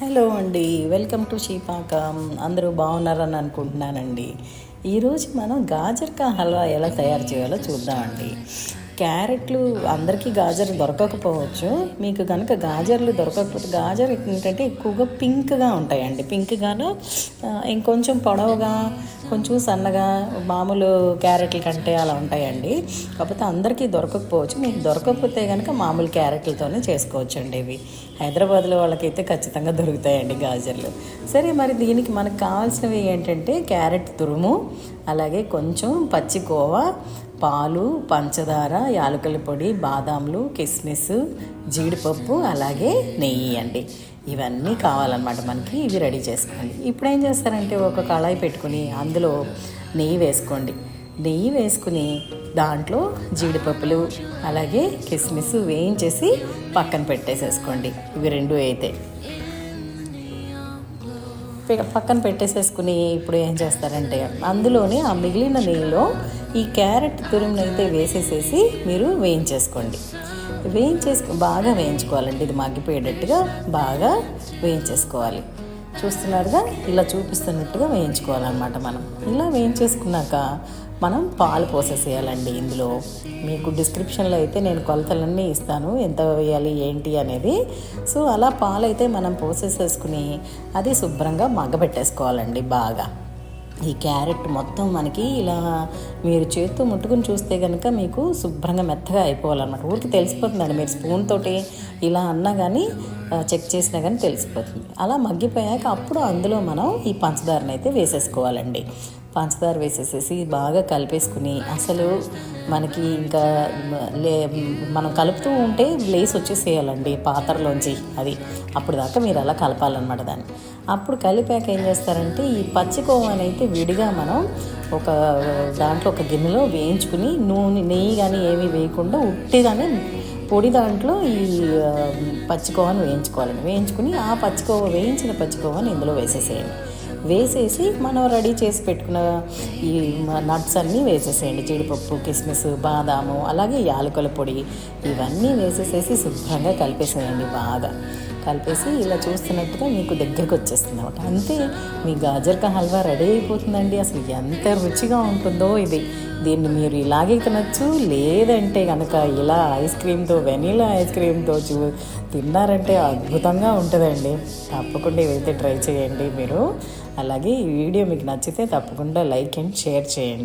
Hello అండి welcome to షీపాకం అందరూ బాగున్నారని అనుకుంటున్నానండి. ఈరోజు మనం గాజర్కా హల్వా ఎలా తయారు చేయాలో చూద్దామండి. క్యారెట్లు అందరికీ గాజర్ దొరకకపోవచ్చు. మీకు కనుక గాజర్లు దొరకకపోతే గాజర్ ఏంటంటే ఎక్కువగా పింక్గా ఉంటాయండి. పింక్గాను ఇంకొంచెం పొడవుగా కొంచెం సన్నగా మామూలు క్యారెట్ల కంటే అలా ఉంటాయండి. కాకపోతే అందరికీ దొరకకపోవచ్చు. మీకు దొరకకపోతే కనుక మామూలు క్యారెట్లతోనే చేసుకోవచ్చండి ఇవి. హైదరాబాద్లో వాళ్ళకైతే ఖచ్చితంగా దొరుకుతాయండి గాజర్లు. సరే మరి దీనికి మనకు కావాల్సినవి ఏంటంటే క్యారెట్ తురుము అలాగే కొంచెం పచ్చి కోవా పాలు పంచదార యాలకుల పొడి బాదాంలు కిస్మిస్ జీడిపప్పు అలాగే నెయ్యి అండి. ఇవన్నీ కావాలన్నమాట మనకి ఇవి రెడీ చేసుకోండి. ఇప్పుడు ఏం చేస్తారంటే ఒక కళాయి పెట్టుకుని అందులో నెయ్యి వేసుకోండి. నెయ్యి వేసుకుని దాంట్లో జీడిపప్పులు అలాగే కిస్మిస్ వేయించేసి పక్కన పెట్టేసేసుకోండి. ఇవి రెండు అయితే. పక్కన పెట్టేసేసుకుని ఇప్పుడు ఏం చేస్తారంటే అందులోనే ఆ మిగిలిన నెయ్యిలో ఈ క్యారెట్ తురుమును అయితే వేసేసేసి మీరు వేయించేసుకోండి. వేయించేసుకు బాగా వేయించుకోవాలండి. ఇది మగ్గిపోయేటట్టుగా బాగా వేయించేసుకోవాలి. చూస్తున్నారుగా ఇలా చూపిస్తున్నట్టుగా వేయించుకోవాలన్నమాట మనం. ఇలా వేయించేసుకున్నాక మనం పాలు పోసేసేయాలండి ఇందులో. మీకు డిస్క్రిప్షన్లో అయితే నేను కొలతలన్నీ ఇస్తాను ఎంత వేయాలి ఏంటి అనేది. సో అలా పాలు అయితే మనం పోసేసేసుకుని అది శుభ్రంగా మగ్గబెట్టేసుకోవాలండి బాగా. ఈ క్యారెట్ మొత్తం మనకి ఇలా మీరు చేతితో ముట్టుకుని చూస్తే కనుక మీకు శుభ్రంగా మెత్తగా అయిపోవాలన్నమాట. ఊరికి తెలిసిపోతుందండి మీరు స్పూన్ తోటి ఇలా అన్నా కానీ చెక్ చేసినా కానీ తెలిసిపోతుంది. అలా మగ్గిపోయాక అప్పుడు అందులో మనం ఈ పంచదారని అయితే వేసేసుకోవాలండి. పంచదార వేసేసేసి బాగా కలిపేసుకుని అసలు మనకి ఇంకా లే మనం కలుపుతూ ఉంటే లేస్ వచ్చేసేయాలండి పాత్రలోంచి అది. అప్పుడు దాకా మీరు అలా కలపాలన్నమాట దాన్ని. అప్పుడు కలిపాక ఏం చేస్తారంటే ఈ పచ్చికోవాని అయితే విడిగా మనం ఒక దాంట్లో ఒక గిన్నెలో వేయించుకుని నూనె నెయ్యి కానీ ఏమీ వేయకుండా ఉట్టిగానే పొడి దాంట్లో ఈ పచ్చికోవను వేయించుకోవాలండి. వేయించుకుని ఆ పచ్చికోవ వేయించిన పచ్చికోవాని ఇందులో వేసేసేయండి. వేసేసి మనం రెడీ చేసి పెట్టుకున్న ఈ నట్స్ అన్నీ వేసేసేయండి. జీడిపప్పు కిస్మిస్ బాదాము అలాగే యాలకుల పొడి ఇవన్నీ వేసేసేసి శుభ్రంగా కలిపేసేయండి బాగా. కలిపేసి ఇలా చూస్తున్నట్టుగా మీకు దగ్గరకు వచ్చేస్తుంది అనమాట. అంతే మీ గాజర్క హల్వా రెడీ అయిపోతుందండి. అసలు ఎంత రుచిగా ఉంటుందో ఇది. దీన్ని మీరు ఇలాగే తినచ్చు లేదంటే కనుక ఇలా ఐస్ క్రీమ్తో వెనీలా ఐస్ క్రీమ్తో చూ తిన్నారంటే అద్భుతంగా ఉంటుందండి. తప్పకుండా ఇవైతే ట్రై చేయండి మీరు. అలాగే ఈ వీడియో మీకు నచ్చితే తప్పకుండా లైక్ అండ్ షేర్ చేయండి.